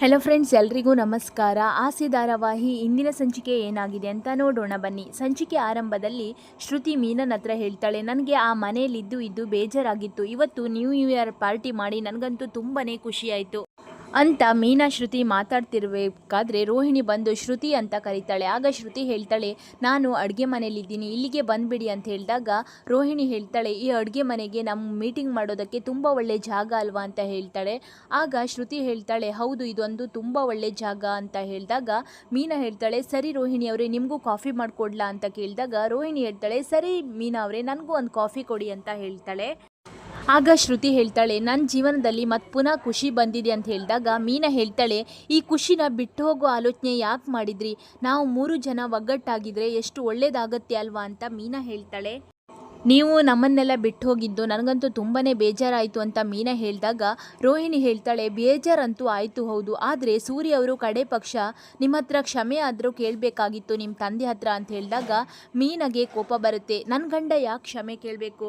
Hello friends ಎಲ್ರಿಗೂ ನಮಸ್ಕಾರ. ಆಸೆ ಧಾರಾವಾಹಿ ಇಂದಿನ ಸಂಚಿಕೆ ಏನಾಗಿದೆ ಅಂತ ನೋಡೋಣ ಬನ್ನಿ. ಸಂಚಿಕೆ ಆರಂಭದಲ್ಲಿ ಶ್ರುತಿ ಮೀನನ್ ಹತ್ರ ಹೇಳ್ತಾಳೆ, ನನಗೆ ಆ ಮನೆಯಲ್ಲಿದ್ದು ಇದ್ದು ಬೇಜಾರಾಗಿತ್ತು. ಇವತ್ತು ನ್ಯೂ ಇಯರ್ ಪಾರ್ಟಿ ಮಾಡಿ ನನಗಂತೂ ತುಂಬಾ ಖುಷಿಯಾಯಿತು ಅಂತ ಮೀನಾ ಶ್ರುತಿ ಮಾತಾಡ್ತಿರ್ಬೇಕಾದ್ರೆ ರೋಹಿಣಿ ಬಂದು ಶ್ರುತಿ ಅಂತ ಕರೀತಾಳೆ. ಆಗ ಶ್ರುತಿ ಹೇಳ್ತಾಳೆ, ನಾನು ಅಡುಗೆ ಮನೆಯಲ್ಲಿದ್ದೀನಿ, ಇಲ್ಲಿಗೆ ಬಂದುಬಿಡಿ ಅಂತ ಹೇಳಿದಾಗ ರೋಹಿಣಿ ಹೇಳ್ತಾಳೆ, ಈ ಅಡುಗೆ ಮನೆಗೆ ನಮ್ಮ ಮೀಟಿಂಗ್ ಮಾಡೋದಕ್ಕೆ ತುಂಬ ಒಳ್ಳೆ ಜಾಗ ಅಲ್ವಾ? ಅಂತ ಹೇಳ್ತಾಳೆ. ಆಗ ಶ್ರುತಿ ಹೇಳ್ತಾಳೆ, ಹೌದು, ಇದೊಂದು ತುಂಬ ಒಳ್ಳೆ ಜಾಗ ಅಂತ ಹೇಳಿದಾಗ ಮೀನಾ ಹೇಳ್ತಾಳೆ, ಸರಿ ರೋಹಿಣಿ ಅವರೇ, ನಿಮಗೂ ಕಾಫಿ ಮಾಡಿಕೊಡ್ಲಾ? ಅಂತ ಕೇಳಿದಾಗ ರೋಹಿಣಿ ಹೇಳ್ತಾಳೆ, ಸರಿ ಮೀನಾ ಅವರೇ, ನನಗೂ ಒಂದು ಕಾಫಿ ಕೊಡಿ ಅಂತ ಹೇಳ್ತಾಳೆ. ಆಗ ಶ್ರುತಿ ಹೇಳ್ತಾಳೆ ನನ್ನ ಜೀವನದಲ್ಲಿ ಮತ್ತೆ ಪುನಃ ಖುಷಿ ಬಂದಿದೆ ಅಂತ ಹೇಳಿದಾಗ ಮೀನಾ ಹೇಳ್ತಾಳೆ, ಈ ಖುಷಿನ ಬಿಟ್ಟು ಹೋಗೋ ಆಲೋಚನೆ ಯಾಕೆ ಮಾಡಿದ್ರಿ? ನಾವು ಮೂರು ಜನ ಒಗ್ಗಟ್ಟಾಗಿದ್ರೆ ಎಷ್ಟು ಒಳ್ಳೇದಾಗತ್ತೆ ಅಲ್ವಾ? ಅಂತ ಮೀನಾ ಹೇಳ್ತಾಳೆ. ನೀವು ನಮ್ಮನ್ನೆಲ್ಲ ಬಿಟ್ಟು ಹೋಗಿದ್ದು ನನಗಂತೂ ತುಂಬಾ ಬೇಜಾರಾಯಿತು ಅಂತ ಮೀನಾ ಹೇಳಿದಾಗ ರೋಹಿಣಿ ಹೇಳ್ತಾಳೆ, ಬೇಜಾರಂತೂ ಆಯಿತು ಹೌದು, ಆದರೆ ಸೂರ್ಯ ಅವರು ಕಡೆ ಪಕ್ಷ, ನಿಮ್ಮ ಹತ್ರ ಕ್ಷಮೆ ಆದರೂ ಕೇಳಬೇಕಾಗಿತ್ತು ನಿಮ್ಮ ತಂದೆ ಹತ್ರ ಅಂತ ಹೇಳಿದಾಗ ಮೀನಾಗೆ ಕೋಪ ಬರುತ್ತೆ. ನನ್ನ ಗಂಡ ಯಾಕೆ ಕ್ಷಮೆ ಕೇಳಬೇಕು?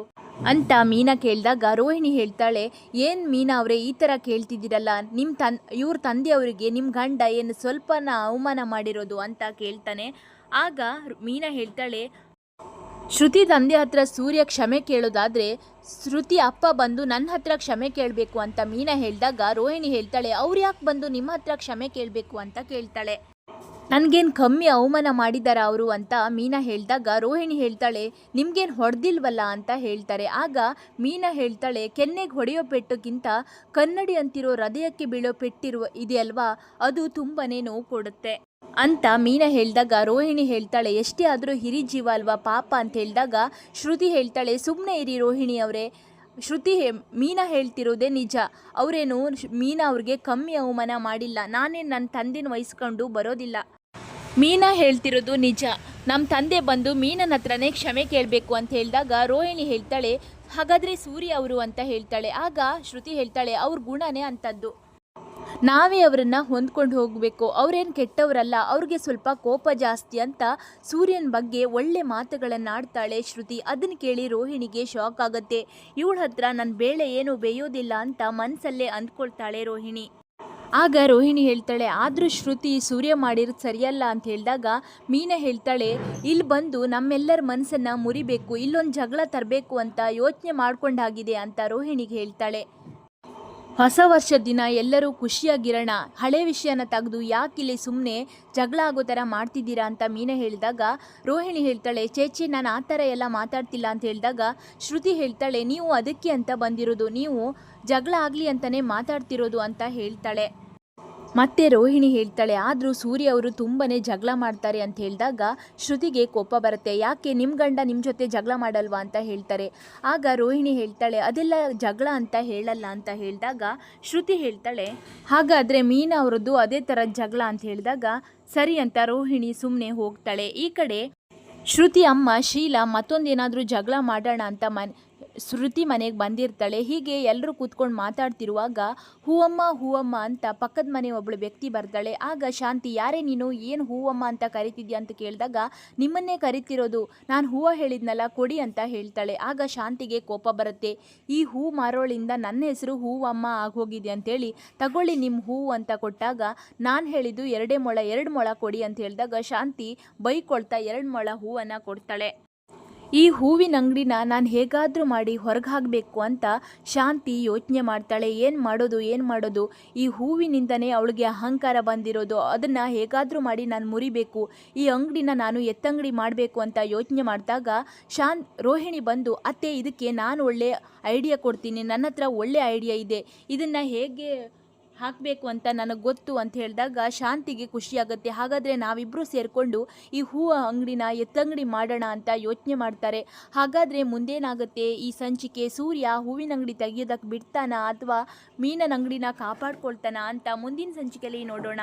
ಅಂತ ಮೀನಾ ಕೇಳಿದಾಗ, ರೋಹಿಣಿ ಹೇಳ್ತಾಳೆ, ಏನು ಮೀನಾ ಅವರೇ, ಈ ಥರ ಕೇಳ್ತಿದ್ದೀರಲ್ಲ ನಿಮ್ಮ ತನ್, ಇವ್ರ ತಂದೆಯವರಿಗೆ ನಿಮ್ಮ ಗಂಡ ಏನು ಸ್ವಲ್ಪನ ಅವಮಾನ ಮಾಡಿರೋದು ಅಂತ ಕೇಳ್ತಾನೆ. ಆಗ ಮೀನಾ ಹೇಳ್ತಾಳೆ, ಶ್ರುತಿ ತಂದೆ ಹತ್ರ ಸೂರ್ಯ ಕ್ಷಮೆ ಕೇಳೋದಾದರೆ, ಶ್ರುತಿ ಅಪ್ಪ ಬಂದು ನನ್ನ ಹತ್ರ ಕ್ಷಮೆ ಕೇಳಬೇಕು ಅಂತ ಮೀನಾ ಹೇಳಿದಾಗ, ರೋಹಿಣಿ ಹೇಳ್ತಾಳೆ, ಅವ್ರು ಯಾಕೆ ಬಂದು ನಿಮ್ಮ ಹತ್ರ ಕ್ಷಮೆ ಕೇಳಬೇಕು? ಅಂತ ಕೇಳ್ತಾಳೆ. ನನಗೇನು ಕಮ್ಮಿ ಅವಮಾನ ಮಾಡಿದಾರ ಅವರು ಅಂತ ಮೀನಾ ಹೇಳಿದಾಗ, ರೋಹಿಣಿ ಹೇಳ್ತಾಳೆ, ನಿಮ್ಗೇನು ಹೊಡೆದಿಲ್ವಲ್ಲ ಅಂತ ಹೇಳ್ತಾರೆ. ಆಗ ಮೀನಾ ಹೇಳ್ತಾಳೆ, ಕೆನ್ನೆಗೆ ಹೊಡೆಯೋ ಪೆಟ್ಟಕ್ಕಿಂತ ಕನ್ನಡಿ ಅಂತಿರೋ ಹೃದಯಕ್ಕೆ ಬೀಳೋ ಪೆಟ್ಟಿರುವ ಇದೆಯಲ್ವಾ? ಅದು ತುಂಬಾ ನೋವು ಕೊಡುತ್ತೆ. ಅಂತ ಮೀನಾ ಹೇಳಿದಾಗ, ರೋಹಿಣಿ ಹೇಳ್ತಾಳೆ, ಎಷ್ಟೇ ಆದರೂ ಹಿರಿ ಜೀವ ಅಲ್ವಾ ಪಾಪ? ಅಂತ ಹೇಳಿದಾಗ, ಶ್ರುತಿ ಹೇಳ್ತಾಳೆ ಸುಮ್ಮನೆ ಇರಿ ರೋಹಿಣಿ ಅವರೇ. ಶ್ರುತಿ ಹೇ- ಮೀನಾ ಹೇಳ್ತಿರೋದೇ ನಿಜ. ಅವರೇನು, ಮೀನಾ ಅವ್ರಿಗೆ ಕಮ್ಮಿ ಅವಮಾನ ಮಾಡಿಲ್ಲ. ನಾನೇ ನನ್ನ ತಂದೆನ ವಹಿಸ್ಕೊಂಡು ಬರೋದಿಲ್ಲ. ಮೀನಾ ಹೇಳ್ತಿರೋದು ನಿಜ. ನಮ್ಮ ತಂದೆ ಬಂದು ಮೀನನ ಹತ್ರನೇ ಕ್ಷಮೆ ಕೇಳಬೇಕು ಅಂತ ಹೇಳಿದಾಗ ರೋಹಿಣಿ ಹೇಳ್ತಾಳೆ, ಹಾಗಾದರೆ ಸೂರ್ಯ ಅವರು ಅಂತ ಹೇಳ್ತಾಳೆ. ಆಗ ಶ್ರುತಿ ಹೇಳ್ತಾಳೆ, ಅವ್ರ ಗುಣನೇ ಅಂಥದ್ದು ನಾವೇ ಅವರನ್ನು ಹೊಂದ್ಕೊಂಡು ಹೋಗಬೇಕು. ಅವರೇನು ಕೆಟ್ಟವರಲ್ಲ, ಅವ್ರಿಗೆ ಸ್ವಲ್ಪ ಕೋಪ ಜಾಸ್ತಿ ಅಂತ ಸೂರ್ಯನ ಬಗ್ಗೆ ಒಳ್ಳೆ ಮಾತುಗಳನ್ನು ಆಡ್ತಾಳೆ ಶ್ರುತಿ. ಅದನ್ನು ಕೇಳಿ ರೋಹಿಣಿಗೆ ಶಾಕ್ ಆಗುತ್ತೆ. ಇವಳ ಹತ್ರ ನನ್ನ ಬೇಳೆ ಏನು ಬೇಯೋದಿಲ್ಲ ಅಂತ ಮನಸ್ಸಲ್ಲೇ ಅಂದ್ಕೊಳ್ತಾಳೆ ರೋಹಿಣಿ. ಆಗ ರೋಹಿಣಿ ಹೇಳ್ತಾಳೆ, ಆದರೂ ಶ್ರುತಿ ಸೂರ್ಯ ಮಾಡಿರೋದು ಸರಿಯಲ್ಲ ಅಂತ ಹೇಳಿದಾಗ ಮೀನ ಹೇಳ್ತಾಳೆ ಇಲ್ಲಿ ಬಂದು ನಮ್ಮೆಲ್ಲರ ಮನಸ್ಸನ್ನು ಮುರಿಬೇಕು, ಇಲ್ಲೊಂದು ಜಗಳ ತರಬೇಕು ಅಂತ ಯೋಚನೆ ಮಾಡ್ಕೊಂಡಾಗಿದೆ ಅಂತ ರೋಹಿಣಿಗೆ ಹೇಳ್ತಾಳೆ. ಹೊಸ ವರ್ಷ ದಿನ ಎಲ್ಲರೂ ಖುಷಿಯಾಗಿರೋಣ, ಹಳೆ ವಿಷಯನ ತೆಗೆದು ಯಾಕಿಲ್ಲಿ ಸುಮ್ಮನೆ ಜಗಳ ಆಗೋ ಥರ ಮಾಡ್ತಿದ್ದೀರಾ ಅಂತ ಮೀನ ಹೇಳಿದಾಗ ರೋಹಿಣಿ ಹೇಳ್ತಾಳೆ, ಚೇಚಿ, ನಾನು ಆ ಥರ ಎಲ್ಲ ಮಾತಾಡ್ತಿಲ್ಲ ಅಂತ ಹೇಳಿದಾಗ ಶ್ರುತಿ ಹೇಳ್ತಾಳೆ, ನೀವು ಅದಕ್ಕೆ ಅಂತ ಬಂದಿರೋದು, ನೀವು ಜಗಳ ಆಗಲಿ ಅಂತಲೇ ಮಾತಾಡ್ತಿರೋದು ಅಂತ ಹೇಳ್ತಾಳೆ. ಮತ್ತೆ ರೋಹಿಣಿ ಹೇಳ್ತಾಳೆ, ಆದರೂ ಸೂರ್ಯ ಅವರು ತುಂಬನೇ ಜಗಳ ಮಾಡ್ತಾರೆ ಅಂತ ಹೇಳಿದಾಗ ಶ್ರುತಿಗೆ ಕೋಪ ಬರುತ್ತೆ. ಯಾಕೆ ನಿಮ್ಮ ಗಂಡ ನಿಮ್ಮ ಜೊತೆ ಜಗಳ ಮಾಡಲ್ವಾ ಅಂತ ಹೇಳ್ತಾರೆ. ಆಗ ರೋಹಿಣಿ ಹೇಳ್ತಾಳೆ, ಅದೆಲ್ಲ ಜಗಳ ಅಂತ ಹೇಳಲ್ಲ ಅಂತ ಹೇಳಿದಾಗ ಶ್ರುತಿ ಹೇಳ್ತಾಳೆ, ಹಾಗಾದರೆ ಮೀನಾ ಅವರದ್ದು ಅದೇ ಥರ ಜಗಳ ಅಂತ ಹೇಳಿದಾಗ ಸರಿ ಅಂತ ರೋಹಿಣಿ ಸುಮ್ಮನೆ ಹೋಗ್ತಾಳೆ. ಈ ಕಡೆ ಶ್ರುತಿ ಅಮ್ಮ ಶೀಲಾ ಮತ್ತೊಂದೇನಾದರೂ ಜಗಳ ಮಾಡೋಣ ಅಂತ ಮನ್ ಶ್ರುತಿ ಮನೆಗೆ ಬಂದಿರ್ತಾಳೆ. ಹೀಗೆ ಎಲ್ಲರೂ ಕೂತ್ಕೊಂಡು ಮಾತಾಡ್ತಿರುವಾಗ, ಹೂವಮ್ಮ ಹೂವಮ್ಮ ಅಂತ ಪಕ್ಕದ ಮನೆ ಒಬ್ಬಳು ವ್ಯಕ್ತಿ ಬರ್ತಾಳೆ. ಆಗ ಶಾಂತಿ, ಯಾರೇ ನೀನು, ಏನು ಹೂವಮ್ಮ ಅಂತ ಕರಿತಿದ್ಯಾ? ಅಂತ ಕೇಳಿದಾಗ, ನಿಮ್ಮನ್ನೇ ಕರಿತಿರೋದು ನಾನು ಹೂವು ಹೇಳಿದ್ನಲ್ಲ, ಕೊಡಿ ಅಂತ ಹೇಳ್ತಾಳೆ. ಆಗ ಶಾಂತಿಗೆ ಕೋಪ ಬರುತ್ತೆ. ಈ ಹೂ ಮಾರೋಳಿಂದ ನನ್ನ ಹೆಸರು ಹೂವಮ್ಮ ಆಗೋಗಿದೆ ಅಂತೇಳಿ ತಗೊಳ್ಳಿ ನಿಮ್ಮ ಹೂವು ಅಂತ ಕೊಟ್ಟಾಗ, ನಾನು ಹೇಳಿದ್ದು ಎರಡೇ ಮೊಳ, ಎರಡು ಮೊಳ ಕೊಡಿ ಅಂತ ಹೇಳಿದಾಗ, ಶಾಂತಿ ಬೈಕೊಳ್ತಾ ಎರಡು ಮೊಳ ಹೂವನ್ನು ಕೊಡ್ತಾಳೆ. ಈ ಹೂವಿನ ಅಂಗಡಿನ ನಾನು ಹೇಗಾದರೂ ಮಾಡಿ ಹೊರಗೆ ಹಾಕಬೇಕು ಅಂತ ಶಾಂತಿ ಯೋಚನೆ ಮಾಡ್ತಾಳೆ. ಏನು ಮಾಡೋದು ಏನು ಮಾಡೋದು? ಈ ಹೂವಿನಿಂದನೇ ಅವಳಿಗೆ ಅಹಂಕಾರ ಬಂದಿರೋದು. ಅದನ್ನು ಹೇಗಾದರೂ ಮಾಡಿ ನಾನು ಮುರಿಬೇಕು. ಈ ಅಂಗಡಿನ ನಾನು ಎತ್ತಂಗಡಿ ಮಾಡಬೇಕು ಅಂತ ಯೋಚನೆ ಮಾಡಿದಾಗ ಶಾಂತ್ ರೋಹಿಣಿ ಬಂದು, ಅತ್ತೆ, ಇದಕ್ಕೆ ನಾನು ಒಳ್ಳೆ ಐಡಿಯಾ ಕೊಡ್ತೀನಿ. ನನ್ನ ಹತ್ರ ಒಳ್ಳೆ ಐಡಿಯಾ ಇದೆ. ಇದನ್ನು ಹೇಗೆ ಹಾಕಬೇಕು ಅಂತ ನನಗೆ ಗೊತ್ತು ಅಂತ ಹೇಳಿದಾಗ ಶಾಂತಿಗೆ ಖುಷಿಯಾಗುತ್ತೆ. ಹಾಗಾದರೆ ನಾವಿಬ್ಬರು ಸೇರಿಕೊಂಡು ಈ ಹೂವು ಅಂಗಡಿನ ಎತ್ತಂಗಡಿ ಮಾಡೋಣ ಅಂತ ಯೋಚನೆ ಮಾಡ್ತಾರೆ. ಹಾಗಾದರೆ ಮುಂದೇನಾಗುತ್ತೆ? ಈ ಸಂಚಿಕೆ ಸೂರ್ಯ ಹೂವಿನ ಅಂಗಡಿ ತೆಗಿಯೋದಕ್ಕೆ ಬಿಡ್ತಾನ ಅಥವಾ ಮೀನಿನ ಅಂಗಡಿನ ಕಾಪಾಡ್ಕೊಳ್ತಾನ ಅಂತ ಮುಂದಿನ ಸಂಚಿಕೆಯಲ್ಲಿ ನೋಡೋಣ.